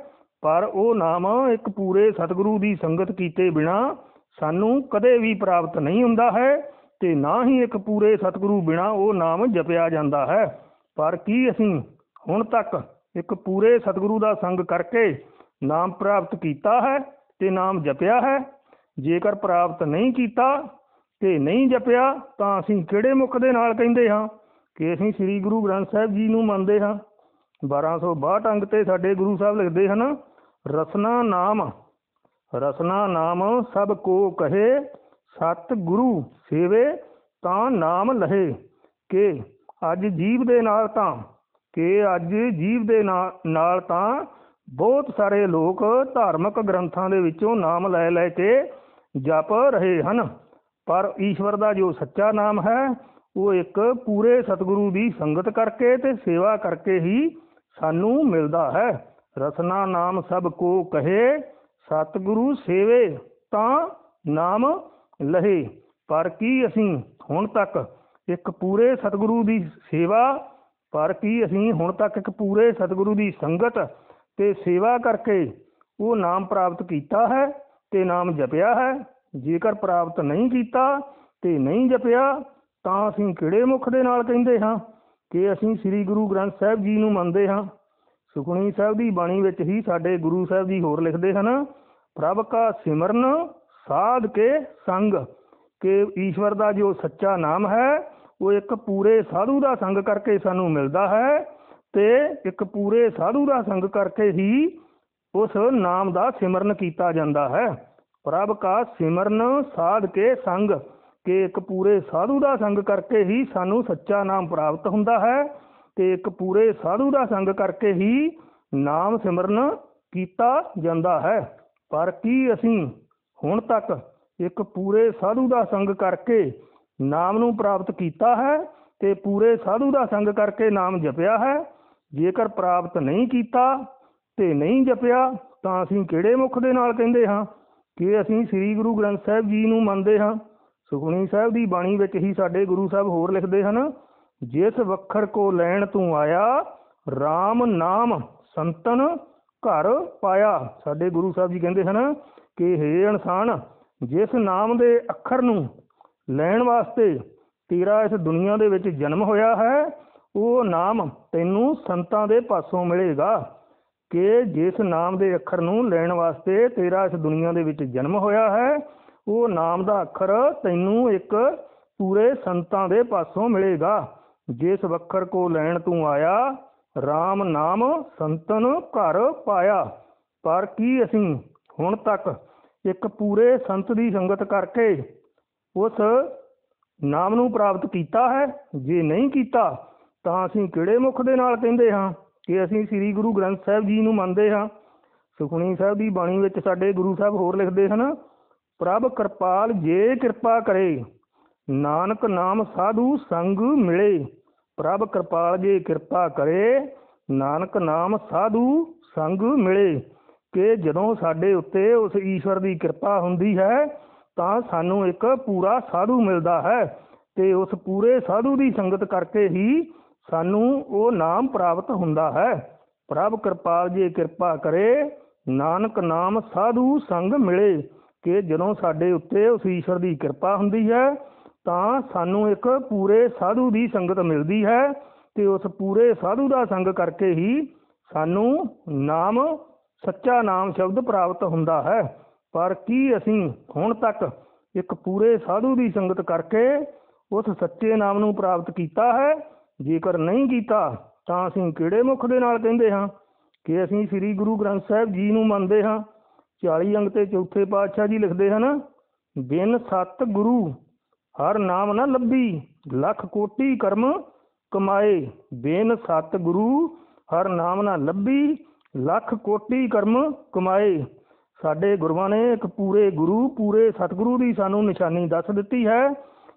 ਪਰ ਉਹ ਨਾਮ ਇੱਕ ਪੂਰੇ ਸਤਿਗੁਰੂ ਦੀ ਸੰਗਤ ਕੀਤੇ ਬਿਨਾ ਸਾਨੂੰ ਕਦੇ ਵੀ ਪ੍ਰਾਪਤ ਨਹੀਂ ਹੁੰਦਾ ਹੈ। ਤੇ ਨਾ ਹੀ ਇੱਕ ਪੂਰੇ ਸਤਿਗੁਰੂ ਬਿਨਾ ਉਹ ਨਾਮ ਜਪਿਆ ਜਾਂਦਾ ਹੈ। ਪਰ ਕੀ ਅਸੀਂ ਹੁਣ ਤੱਕ ਇੱਕ ਪੂਰੇ ਸਤਿਗੁਰੂ ਦਾ ਸੰਗ ਕਰਕੇ ਨਾਮ ਪ੍ਰਾਪਤ ਕੀਤਾ ਹੈ ਤੇ ਨਾਮ ਜਪਿਆ ਹੈ? ਜੇਕਰ ਪ੍ਰਾਪਤ ਨਹੀਂ ਕੀਤਾ ਤੇ ਨਹੀਂ ਜਪਿਆ, ਤਾਂ ਅਸੀਂ ਕਿਹੜੇ ਮੁਖ ਦੇ ਨਾਲ ਕਹਿੰਦੇ ਹਾਂ ਕਿ ਅਸੀਂ ਸ੍ਰੀ ਗੁਰੂ ਗ੍ਰੰਥ ਸਾਹਿਬ ਜੀ ਨੂੰ ਮੰਨਦੇ ਹਾਂ? 1262 ਅੰਗ ਤੇ ਸਾਡੇ ਗੁਰੂ ਸਾਹਿਬ ਲਿਖਦੇ ਹਨ, ਰਸਨਾ ਨਾਮ ਰਸਨਾ ਨਾਮ ਸਭ ਕੋ ਕਹੇ ਸਤ ਗੁਰੂ ਸੇਵੇ ਤਾਂ ਨਾਮ ਲਹੇ, ਕਿ ਅੱਜ ਜੀਵ ਦੇ ਨਾਲ ਤਾਂ, ਕਿ ਅੱਜ ਜੀਵ ਦੇ ਨਾ- ਨਾਲ ਤਾਂ ਬਹੁਤ ਸਾਰੇ ਲੋਕ ਧਾਰਮਿਕ ਗ੍ਰੰਥਾਂ ਦੇ ਵਿੱਚੋਂ ਨਾਮ ਲੈ ਲੈ ਕੇ ਜਪ ਰਹੇ ਹਨ। ਪਰ ਈਸ਼ਵਰ ਦਾ ਜੋ ਸੱਚਾ ਨਾਮ ਹੈ, ਉਹ ਇੱਕ ਪੂਰੇ ਸਤਿਗੁਰੂ ਦੀ ਸੰਗਤ ਕਰਕੇ ਤੇ ਸੇਵਾ ਕਰਕੇ ਹੀ ਸਾਨੂੰ ਮਿਲਦਾ ਹੈ। ਰਸਨਾ ਨਾਮ ਸਭ ਕੋ ਕਹੇ, ਸਤਿਗੁਰੂ ਸੇਵੇ ਤਾਂ ਨਾਮ ਲਹੇ, ਪਰ ਕੀ ਅਸੀਂ ਹੁਣ ਤੱਕ ਇੱਕ ਪੂਰੇ ਸਤਿਗੁਰੂ ਦੀ ਸੇਵਾ, ਪਰ ਕੀ ਅਸੀਂ ਹੁਣ ਤੱਕ ਇੱਕ ਪੂਰੇ ਸਤਿਗੁਰੂ ਦੀ ਸੰਗਤ ਤੇ ਸੇਵਾ ਕਰਕੇ ਉਹ ਨਾਮ ਪ੍ਰਾਪਤ ਕੀਤਾ ਹੈ ਤੇ ਨਾਮ ਜਪਿਆ ਹੈ? ਜੇਕਰ ਪ੍ਰਾਪਤ ਨਹੀਂ ਕੀਤਾ ਤੇ ਨਹੀਂ ਜਪਿਆ, ਤਾਂ ਅਸੀਂ ਕਿਹੜੇ ਮੁਖ ਦੇ ਨਾਲ ਕਹਿੰਦੇ ਹਾਂ ਕਿ ਅਸੀਂ ਸ੍ਰੀ ਗੁਰੂ ਗ੍ਰੰਥ ਸਾਹਿਬ ਜੀ ਨੂੰ ਮੰਨਦੇ ਹਾਂ? ਸੁਖਣੀ ਸਾਹਿਬ ਦੀ ਬਾਣੀ ਵਿੱਚ ਹੀ ਸਾਡੇ ਗੁਰੂ ਸਾਹਿਬ ਜੀ ਹੋਰ ਲਿਖਦੇ ਹਨ, ਪ੍ਰਭ ਕਾ ਸਿਮਰਨ ਸਾਧ ਕੇ ਸੰਗ। ਕਿ ਈਸ਼ਵਰ ਦਾ ਜੋ ਸੱਚਾ ਨਾਮ ਹੈ, ਉਹ ਇੱਕ ਪੂਰੇ ਸਾਧੂ ਦਾ ਸੰਗ ਕਰਕੇ ਸਾਨੂੰ ਮਿਲਦਾ ਹੈ ਤੇ ਇੱਕ ਪੂਰੇ ਸਾਧੂ ਦਾ ਸੰਗ ਕਰਕੇ ਹੀ ਉਸ ਨਾਮ ਦਾ ਸਿਮਰਨ ਕੀਤਾ ਜਾਂਦਾ ਹੈ। ਪ੍ਰਭ ਕਾ ਸਿਮਰਨ ਸਾਧ ਕੇ ਸੰਗ। ਕਿ ਇੱਕ ਪੂਰੇ ਸਾਧੂ ਦਾ ਸੰਗ ਕਰਕੇ ਹੀ ਸਾਨੂੰ ਸੱਚਾ ਨਾਮ ਪ੍ਰਾਪਤ ਹੁੰਦਾ ਹੈ ਤੇ ਇੱਕ ਪੂਰੇ ਸਾਧੂ ਦਾ ਸੰਗ ਕਰਕੇ ਹੀ ਨਾਮ ਸਿਮਰਨ ਕੀਤਾ ਜਾਂਦਾ ਹੈ। ਪਰ ਕੀ ਅਸੀਂ ਹੁਣ ਤੱਕ ਇੱਕ ਪੂਰੇ ਸਾਧੂ ਦਾ ਸੰਗ ਕਰਕੇ ਨਾਮ ਨੂੰ ਪ੍ਰਾਪਤ ਕੀਤਾ ਹੈ ਤੇ ਪੂਰੇ ਸਾਧੂ ਦਾ ਸੰਗ ਕਰਕੇ ਨਾਮ ਜਪਿਆ ਹੈ। ਜੇਕਰ ਪ੍ਰਾਪਤ ਨਹੀਂ ਕੀਤਾ ਤੇ ਨਹੀਂ ਜਪਿਆ ਤਾਂ ਅਸੀਂ ਕਿਹੜੇ ਮੁਖ ਦੇ ਨਾਲ ਕਹਿੰਦੇ ਹਾਂ? ਕਿ ਅਸੀਂ ਸ੍ਰੀ ਗੁਰੂ ਗ੍ਰੰਥ ਸਾਹਿਬ ਜੀ ਨੂੰ ਮੰਨਦੇ ਹਾਂ। ਸੁਖਣੀ ਸਾਹਿਬ ਦੀ ਬਾਣੀ ਵਿੱਚ ਹੀ ਸਾਡੇ ਗੁਰੂ ਸਾਹਿਬ ਹੋਰ ਲਿਖਦੇ ਹਨ, ਜਿਸ ਵਖਰ ਕੋ ਲੈਣ ਤੂੰ ਆਇਆ RAM ਨਾਮ ਸੰਤਨ ਘਰ ਪਾਇਆ। ਸਾਡੇ ਗੁਰੂ ਸਾਹਿਬ ਜੀ ਕਹਿੰਦੇ ਹਨ ਕਿ ਹੇ ਇਨਸਾਨ, ਜਿਸ ਨਾਮ ਦੇ ਅੱਖਰ ਨੂੰ ਲੈਣ ਵਾਸਤੇ ਤੇਰਾ ਇਸ ਦੁਨੀਆ ਦੇ ਵਿੱਚ ਜਨਮ ਹੋਇਆ ਹੈ, ਉਹ ਨਾਮ ਤੈਨੂੰ ਸੰਤਾਂ ਦੇ ਪਾਸੋਂ ਮਿਲੇਗਾ ਕਿ ਜਿਸ ਨਾਮ ਦੇ ਅੱਖਰ ਨੂੰ ਲੈਣ ਵਾਸਤੇ ਤੇਰਾ ਇਸ ਦੁਨੀਆ ਦੇ ਵਿੱਚ ਜਨਮ ਹੋਇਆ ਹੈ, ਉਹ ਨਾਮ ਦਾ ਅੱਖਰ ਤੈਨੂੰ ਇੱਕ ਪੂਰੇ ਸੰਤਾਂ ਦੇ ਪਾਸੋਂ ਮਿਲੇਗਾ। ਜਿਸ ਵੱਖਰ ਕੋ ਲੈਣ ਤੂੰ ਆਇਆ RAM ਨਾਮ ਸੰਤਨ ਘਰ ਪਾਇਆ। ਪਰ ਕੀ ਅਸੀਂ ਹੁਣ ਤੱਕ ਇੱਕ ਪੂਰੇ ਸੰਤ ਦੀ ਸੰਗਤ ਕਰਕੇ ਉਸ ਨਾਮ ਨੂੰ ਪ੍ਰਾਪਤ ਕੀਤਾ ਹੈ। ਜੇ ਨਹੀਂ ਕੀਤਾ, ਤਾਂ ਅਸੀਂ ਕਿਹੜੇ ਮੁਖ ਦੇ ਨਾਲ ਕਹਿੰਦੇ ਹਾਂ ਕਿ ਅਸੀਂ ਸ੍ਰੀ ਗੁਰੂ ਗ੍ਰੰਥ ਸਾਹਿਬ ਜੀ ਨੂੰ ਮੰਨਦੇ ਹਾਂ? ਸੁਖਣੀ ਸਾਹਿਬ ਦੀ ਬਾਣੀ ਵਿੱਚ ਸਾਡੇ ਗੁਰੂ ਸਾਹਿਬ ਹੋਰ ਲਿਖਦੇ ਹਨ, ਪ੍ਰਭ ਕਿਰਪਾਲ ਜੇ ਕਿਰਪਾ ਕਰੇ, ਨਾਨਕ ਨਾਮ ਸਾਧੂ ਸੰਗ ਮਿਲੇ। ਪ੍ਰਭ ਕਿਰਪਾਲ ਜੇ ਕਿਰਪਾ ਕਰੇ, ਨਾਨਕ ਨਾਮ ਸਾਧੂ ਸੰਗ ਮਿਲੇ। ਕਿ ਜਦੋਂ ਸਾਡੇ ਉੱਤੇ ਉਸ ਈਸ਼ਵਰ ਦੀ ਕਿਰਪਾ ਹੁੰਦੀ ਹੈ, ਤਾਂ ਸਾਨੂੰ ਇੱਕ ਪੂਰਾ ਸਾਧੂ ਮਿਲਦਾ ਹੈ ਤੇ ਉਸ ਪੂਰੇ ਸਾਧੂ ਦੀ ਸੰਗਤ ਕਰਕੇ ਹੀ ਸਾਨੂੰ ਉਹ ਨਾਮ ਪ੍ਰਾਪਤ ਹੁੰਦਾ ਹੈ। ਪ੍ਰਭ ਕਿਰਪਾਲ ਜੀ ਕਿਰਪਾ ਕਰੇ, ਨਾਨਕ ਨਾਮ ਸਾਧੂ ਸੰਗ ਮਿਲੇ ਕਿ ਜਦੋਂ ਸਾਡੇ ਉੱਤੇ ਉਸ ਈਸ਼ਵਰ ਦੀ ਕਿਰਪਾ ਹੁੰਦੀ ਹੈ, ਤਾਂ ਸਾਨੂੰ ਇੱਕ ਪੂਰੇ ਸਾਧੂ ਦੀ ਸੰਗਤ ਮਿਲਦੀ ਹੈ ਤੇ ਉਸ ਪੂਰੇ ਸਾਧੂ ਦਾ ਸੰਗ ਕਰਕੇ ਹੀ ਸਾਨੂੰ ਨਾਮ ਸੱਚਾ ਨਾਮ ਸ਼ਬਦ ਪ੍ਰਾਪਤ ਹੁੰਦਾ ਹੈ। ਪਰ ਕੀ ਅਸੀਂ ਹੁਣ ਤੱਕ ਇੱਕ ਪੂਰੇ ਸਾਧੂ ਦੀ ਸੰਗਤ ਕਰਕੇ ਉਸ ਸੱਚੇ ਨਾਮ ਨੂੰ ਪ੍ਰਾਪਤ ਕੀਤਾ ਹੈ? ਜੇਕਰ ਨਹੀਂ ਕੀਤਾ, ਤਾਂ ਅਸੀਂ ਕਿਹੜੇ ਮੁਖ ਦੇ ਨਾਲ ਕਹਿੰਦੇ ਹਾਂ? ਕਿ ਅਸੀਂ ਸ੍ਰੀ ਗੁਰੂ ਗ੍ਰੰਥ ਸਾਹਿਬ ਜੀ ਨੂੰ ਮੰਨਦੇ ਹਾਂ? 40 ਅੰਗ ਤੇ ਚੌਥੇ ਪਾਤਸ਼ਾਹ ਜੀ ਲਿਖਦੇ ਹਨ, ਬਿਨ ਸਤ ਗੁਰੂ ਹਰ ਨਾਮ ਨਾ ਲੱਭੀ, ਲੱਖ ਕੋਟੀ ਕਰਮ ਕਮਾਏ, ਬਿਨ ਸਤ ਗੁਰੂ ਹਰ ਨਾਮ ਨਾ ਲੱਭੀ ਲੱਖ ਕੋਟੀ ਕਰਮ ਕਮਾਏ। ਸਾਡੇ ਗੁਰੂਆਂ ਨੇ ਇੱਕ ਪੂਰੇ ਗੁਰੂ, ਪੂਰੇ ਸਤਿਗੁਰੂ ਦੀ ਸਾਨੂੰ ਨਿਸ਼ਾਨੀ ਦੱਸ ਦਿੱਤੀ ਹੈ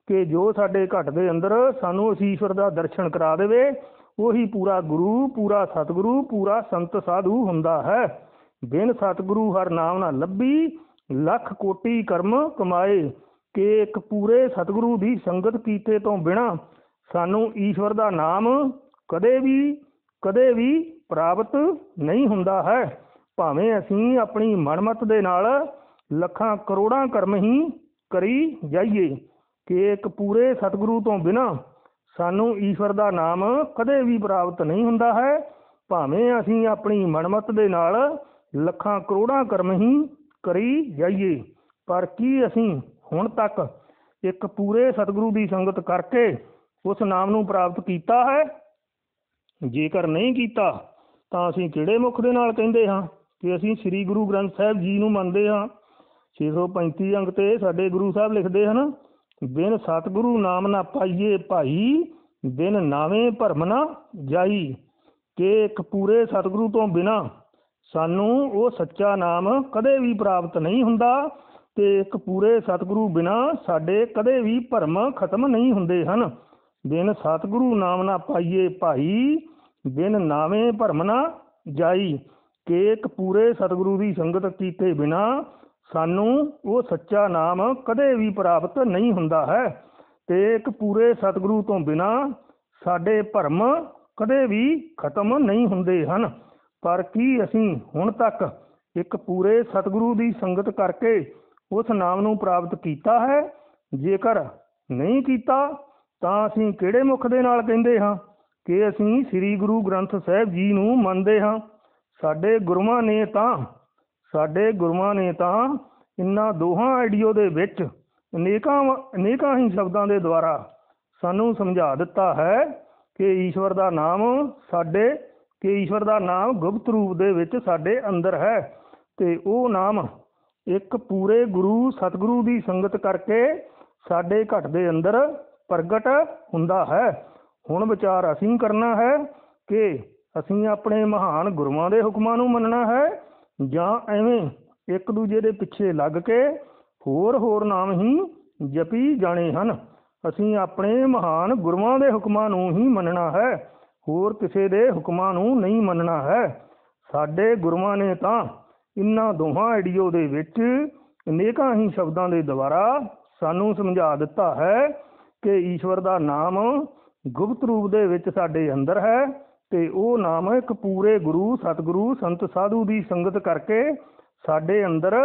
ਕਿ ਜੋ ਸਾਡੇ ਘਟ ਦੇ ਅੰਦਰ ਸਾਨੂੰ ਉਸ ਈਸ਼ਵਰ ਦਾ ਦਰਸ਼ਨ ਕਰਾ ਦੇਵੇ, ਉਹੀ ਪੂਰਾ ਗੁਰੂ, ਪੂਰਾ ਸਤਿਗੁਰੂ, ਪੂਰਾ ਸੰਤ ਸਾਧੂ ਹੁੰਦਾ ਹੈ। ਬਿਨ ਸਤਿਗੁਰੂ ਹਰ ਨਾਮ ਨਾਲ ਲੱਭੀ, ਲੱਖ ਕੋਟੀ ਕਰਮ ਕਮਾਏ। ਕਿ ਇੱਕ ਪੂਰੇ ਸਤਿਗੁਰੂ ਦੀ ਸੰਗਤ ਕੀਤੇ ਤੋਂ ਬਿਨਾ ਸਾਨੂੰ ਈਸ਼ਵਰ ਦਾ ਨਾਮ ਕਦੇ ਵੀ ਕਦੇ ਵੀ ਪ੍ਰਾਪਤ ਨਹੀਂ ਹੁੰਦਾ ਹੈ। ਭਾਵੇਂ ਅਸੀਂ ਆਪਣੀ ਮਨਮਤ ਦੇ ਨਾਲ ਲੱਖਾਂ ਕਰੋੜਾਂ ਕਰਮ ਹੀ ਕਰੀ ਜਾਈਏ, ਕਿ ਇੱਕ ਪੂਰੇ ਸਤਿਗੁਰੂ ਤੋਂ ਬਿਨਾ ਸਾਨੂੰ ਈਸ਼ਵਰ ਦਾ ਨਾਮ ਕਦੇ ਵੀ ਪ੍ਰਾਪਤ ਨਹੀਂ ਹੁੰਦਾ ਹੈ। ਭਾਵੇਂ ਅਸੀਂ ਆਪਣੀ ਮਨਮਤ ਦੇ ਨਾਲ ਲੱਖਾਂ ਕਰੋੜਾਂ ਕਰਮ ਹੀ ਕਰੀ ਜਾਈਏ, ਪਰ ਕੀ ਅਸੀਂ ਹੁਣ ਤੱਕ ਇੱਕ ਪੂਰੇ ਸਤਿਗੁਰੂ ਦੀ ਸੰਗਤ ਕਰਕੇ ਉਸ ਨਾਮ ਨੂੰ ਪ੍ਰਾਪਤ ਕੀਤਾ ਹੈ? ਜੇਕਰ ਨਹੀਂ ਕੀਤਾ ਤਾਂ ਅਸੀਂ ਕਿਹੜੇ ਮੁੱਖ ਦੇ ਨਾਲ ਕਹਿੰਦੇ ਹਾਂ ਕਿ ਅਸੀਂ ਸ੍ਰੀ ਗੁਰੂ ਗ੍ਰੰਥ ਸਾਹਿਬ ਜੀ ਨੂੰ ਮੰਨਦੇ ਹਾਂ? 635 ਅੰਗ ਤੇ ਸਾਡੇ ਗੁਰੂ ਸਾਹਿਬ ਲਿਖਦੇ ਹਨ, ਬਿਨ ਸਤਿਗੁਰੂ ਨਾਮ ਨਾ ਪਾਈਏ ਭਾਈ, ਬਿਨ ਨਾਵੇਂ ਭਰਮ ਨਾ ਜਾਈ। ਕਿ ਇੱਕ ਪੂਰੇ ਸਤਿਗੁਰੂ ਤੋਂ ਬਿਨਾ ਸਾਨੂੰ ਉਹ ਸੱਚਾ ਨਾਮ ਕਦੇ ਵੀ ਪ੍ਰਾਪਤ ਨਹੀਂ ਹੁੰਦਾ ਤੇ ਇੱਕ ਪੂਰੇ ਸਤਿਗੁਰੂ ਬਿਨਾ ਸਾਡੇ ਕਦੇ ਵੀ ਭਰਮ ਖਤਮ ਨਹੀਂ ਹੁੰਦੇ ਹਨ। ਬਿਨ ਸਤਿਗੁਰੂ ਨਾਮ ਨਾ ਪਾਈਏ ਭਾਈ ਬਿਨ ਨਾਵੇਂ ਭਰਮ ਨਾ ਜਾਈ ਕਿ ਇੱਕ ਪੂਰੇ ਸਤਿਗੁਰੂ ਦੀ ਸੰਗਤ ਕੀਤੇ ਬਿਨਾ, ਸਾਨੂੰ ਉਹ ਸੱਚਾ ਨਾਮ ਕਦੇ ਵੀ ਪ੍ਰਾਪਤ ਨਹੀਂ ਹੁੰਦਾ ਹੈ। ਤੇ ਇੱਕ ਪੂਰੇ ਸਤਿਗੁਰੂ ਤੋਂ ਬਿਨਾ ਸਾਡੇ ਭਰਮ ਕਦੇ ਵੀ ਖਤਮ ਨਹੀਂ ਹੁੰਦੇ ਹਨ। ਪਰ ਕੀ ਅਸੀਂ ਹੁਣ ਤੱਕ ਇੱਕ ਪੂਰੇ ਸਤਿਗੁਰੂ ਦੀ ਸੰਗਤ ਕਰਕੇ ਉਸ ਨਾਮ ਨੂੰ ਪ੍ਰਾਪਤ ਕੀਤਾ ਹੈ? ਜੇਕਰ ਨਹੀਂ ਕੀਤਾ, ਤਾਂ ਅਸੀਂ ਕਿਹੜੇ ਮੁਖ ਦੇ ਨਾਲ ਕਹਿੰਦੇ ਹਾਂ? ਕਿ ਅਸੀਂ ਸ੍ਰੀ ਗੁਰੂ ਗ੍ਰੰਥ ਸਾਹਿਬ ਜੀ ਨੂੰ ਮੰਨਦੇ ਹਾਂ। ਸਾਡੇ ਗੁਰੂਆਂ ਨੇ ਤਾਂ, ਸਾਡੇ ਗੁਰੂਆਂ ਨੇ ਤਾਂ ਇਨ੍ਹਾਂ ਦੋਹਾਂ ਆਈਡੀਓ ਦੇ ਵਿੱਚ ਅਨੇਕਾਂ ਅਨੇਕਾਂ ਹੀ ਸ਼ਬਦਾਂ ਦੇ ਦੁਆਰਾ ਸਾਨੂੰ ਸਮਝਾ ਦਿੱਤਾ ਹੈ ਕਿ ਈਸ਼ਵਰ ਦਾ ਨਾਮ ਸਾਡੇ, ਕਿ ਈਸ਼ਵਰ ਦਾ ਨਾਮ ਗੁਪਤ ਰੂਪ ਦੇ ਵਿੱਚ ਸਾਡੇ ਅੰਦਰ ਹੈ ਤੇ ਉਹ ਨਾਮ ਇੱਕ ਪੂਰੇ ਗੁਰੂ, ਸਤਿਗੁਰੂ ਦੀ ਸੰਗਤ ਕਰਕੇ ਸਾਡੇ ਘਟ ਦੇ ਅੰਦਰ ਪ੍ਰਗਟ ਹੁੰਦਾ ਹੈ। ਹੁਣ ਵਿਚਾਰ ਅਸੀਂ ਕਰਨਾ ਹੈ ਕਿ ਅਸੀਂ ਆਪਣੇ ਮਹਾਨ ਗੁਰੂਆਂ ਦੇ ਹੁਕਮਾਂ ਨੂੰ ਮੰਨਣਾ ਹੈ ਜਾਂ ਐਵੇਂ ਇੱਕ ਦੂਜੇ ਦੇ ਪਿੱਛੇ ਲੱਗ ਕੇ ਹੋਰ ਹੋਰ ਨਾਮ ਹੀ ਜਪੀ ਜਾਣੇ ਹਨ। ਅਸੀਂ ਆਪਣੇ ਮਹਾਨ ਗੁਰੂਆਂ ਦੇ ਹੁਕਮਾਂ ਨੂੰ ਹੀ ਮੰਨਣਾ ਹੈ, ਹੋਰ ਕਿਸੇ ਦੇ ਹੁਕਮਾਂ ਨੂੰ ਨਹੀਂ ਮੰਨਣਾ ਹੈ। ਸਾਡੇ ਗੁਰੂਆਂ ਨੇ ਤਾਂ ਇਨ੍ਹਾਂ ਦੋਹਾਂ ਆਡੀਓ ਦੇ ਵਿੱਚ ਅਨੇਕਾਂ ਹੀ ਸ਼ਬਦਾਂ ਦੇ ਦੁਆਰਾ ਸਾਨੂੰ ਸਮਝਾ ਦਿੱਤਾ ਹੈ ਕਿ ਈਸ਼ਵਰ ਦਾ ਨਾਮ ਗੁਪਤ ਰੂਪ ਦੇ ਵਿੱਚ ਸਾਡੇ ਅੰਦਰ ਹੈ ਤੇ ਉਹ ਨਾਮ ਇੱਕ ਪੂਰੇ ਗੁਰੂ, ਸਤਿਗੁਰੂ, ਸੰਤ ਸਾਧੂ ਦੀ ਸੰਗਤ ਕਰਕੇ ਸਾਡੇ ਅੰਦਰ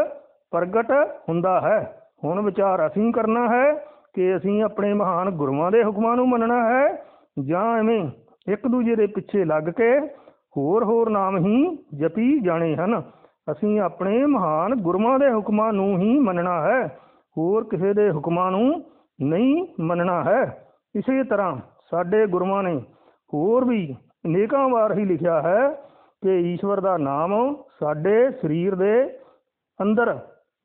ਪ੍ਰਗਟ ਹੁੰਦਾ ਹੈ। ਹੁਣ ਵਿਚਾਰ ਅਸੀਂ ਕਰਨਾ ਹੈ ਕਿ ਅਸੀਂ ਆਪਣੇ ਮਹਾਨ ਗੁਰੂਆਂ ਦੇ ਹੁਕਮਾਂ ਨੂੰ ਮੰਨਣਾ ਹੈ ਜਾਂ ਐਵੇਂ ਇੱਕ ਦੂਜੇ ਦੇ ਪਿੱਛੇ ਲੱਗ ਕੇ ਹੋਰ ਹੋਰ ਨਾਮ ਹੀ ਜਪੀ ਜਾਣੇ ਹਨ। ਅਸੀਂ ਆਪਣੇ ਮਹਾਨ ਗੁਰੂਆਂ ਦੇ ਹੁਕਮਾਂ ਨੂੰ ਹੀ ਮੰਨਣਾ ਹੈ, ਹੋਰ ਕਿਸੇ ਦੇ ਹੁਕਮਾਂ ਨੂੰ ਨਹੀਂ ਮੰਨਣਾ ਹੈ। ਇਸੇ ਤਰ੍ਹਾਂ ਸਾਡੇ ਗੁਰੂਆਂ ਨੇ ਹੋਰ ਵੀ ਅਨੇਕਾਂ ਵਾਰ ਹੀ ਲਿਖਿਆ ਹੈ ਕਿ ਈਸ਼ਵਰ ਦਾ ਨਾਮ ਸਾਡੇ ਸਰੀਰ ਦੇ ਅੰਦਰ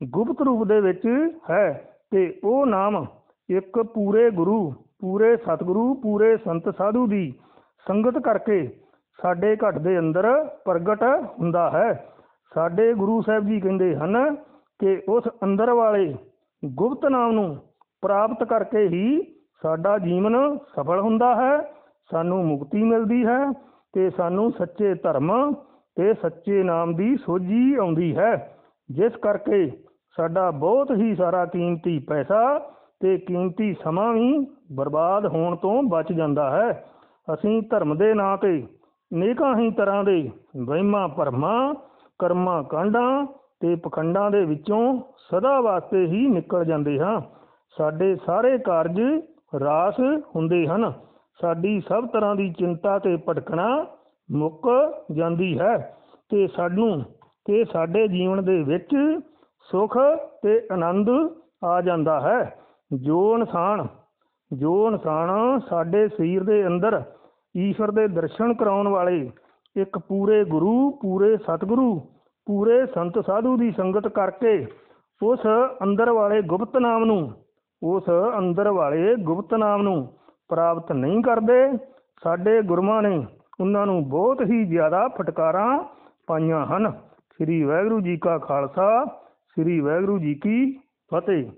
ਗੁਪਤ ਰੂਪ ਦੇ ਵਿੱਚ ਹੈ ਤੇ ਉਹ ਨਾਮ ਇੱਕ ਪੂਰੇ ਗੁਰੂ, ਪੂਰੇ ਸਤਿਗੁਰੂ, ਪੂਰੇ ਸੰਤ ਸਾਧੂ ਦੀ ਸੰਗਤ ਕਰਕੇ ਸਾਡੇ ਘਟ ਦੇ ਅੰਦਰ ਪ੍ਰਗਟ ਹੁੰਦਾ ਹੈ। ਸਾਡੇ ਗੁਰੂ ਸਾਹਿਬ ਜੀ ਕਹਿੰਦੇ ਹਨ ਕਿ ਉਸ ਅੰਦਰ ਵਾਲੇ ਗੁਪਤ ਨਾਮ ਨੂੰ ਪ੍ਰਾਪਤ ਕਰਕੇ ਹੀ ਸਾਡਾ ਜੀਵਨ ਸਫਲ ਹੁੰਦਾ ਹੈ, ਸਾਨੂੰ ਮੁਕਤੀ ਮਿਲਦੀ ਹੈ ਤੇ ਸਾਨੂੰ ਸੱਚੇ ਧਰਮ ਤੇ ਸੱਚੇ ਨਾਮ ਦੀ ਸੋਝੀ ਆਉਂਦੀ ਹੈ। ਜਿਸ ਕਰਕੇ ਸਾਡਾ ਬਹੁਤ ਹੀ ਸਾਰਾ ਕੀਮਤੀ ਪੈਸਾ ਤੇ ਕੀਮਤੀ ਸਮਾਂ ਵੀ ਬਰਬਾਦ ਹੋਣ ਤੋਂ ਬਚ ਜਾਂਦਾ ਹੈ। ਅਸੀਂ ਧਰਮ ਦੇ ਨਾਂ ਤੇ ਅਨੇਕਾਂ ਹੀ ਤਰ੍ਹਾਂ ਦੇ ਵਹਿਮਾਂ ਭਰਮਾਂ, ਕਰਮਾਂ ਕਾਂਡਾਂ ਤੇ ਪਖੰਡਾਂ ਦੇ ਵਿੱਚੋਂ ਸਦਾ ਵਾਸਤੇ ਹੀ ਨਿਕਲ ਜਾਂਦੇ ਹਾਂ। ਸਾਡੇ ਸਾਰੇ ਕਾਰਜ ਰਾਸ ਹੁੰਦੇ ਹਨ। ਸਾਡੀ ਸਭ ਤਰ੍ਹਾਂ ਦੀ ਚਿੰਤਾ ਤੇ ਭਟਕਣਾ ਮੁੱਕ ਜਾਂਦੀ ਹੈ ਤੇ ਸਾਨੂੰ ਤੇ ਸਾਡੇ ਜੀਵਨ ਦੇ ਵਿੱਚ ਸੁਖ ਤੇ ਆਨੰਦ ਆ ਜਾਂਦਾ ਹੈ। ਜੋ ਇਨਸਾਨ ਜੋ ਇਨਸਾਨ ਸਾਡੇ ਸਰੀਰ ਦੇ ਅੰਦਰ ਈਸ਼ਵਰ ਦੇ ਦਰਸ਼ਨ ਕਰਾਉਣ ਵਾਲੇ ਇੱਕ ਪੂਰੇ ਗੁਰੂ, ਪੂਰੇ ਸਤਿਗੁਰੂ, ਪੂਰੇ ਸੰਤ ਸਾਧੂ ਦੀ ਸੰਗਤ ਕਰਕੇ ਉਸ ਅੰਦਰ ਵਾਲੇ ਗੁਪਤ ਨਾਮ ਨੂੰ ਉਸ ਅੰਦਰ ਵਾਲੇ ਗੁਪਤ ਨਾਮ ਨੂੰ ਪ੍ਰਾਪਤ ਨਹੀਂ ਕਰਦੇ। ਸਾਡੇ ਗੁਰੂਆਂ ਨੇ ਉਹਨਾਂ ਨੂੰ ਬਹੁਤ ਹੀ ਜ਼ਿਆਦਾ ਫਟਕਾਰਾਂ ਪਾਈਆਂ ਹਨ। ਸ੍ਰੀ ਵਾਹਿਗੁਰੂ ਜੀ ਕਾ ਖਾਲਸਾ, ਸ੍ਰੀ ਵਾਹਿਗੁਰੂ ਜੀ ਕੀ ਫਤਿਹ।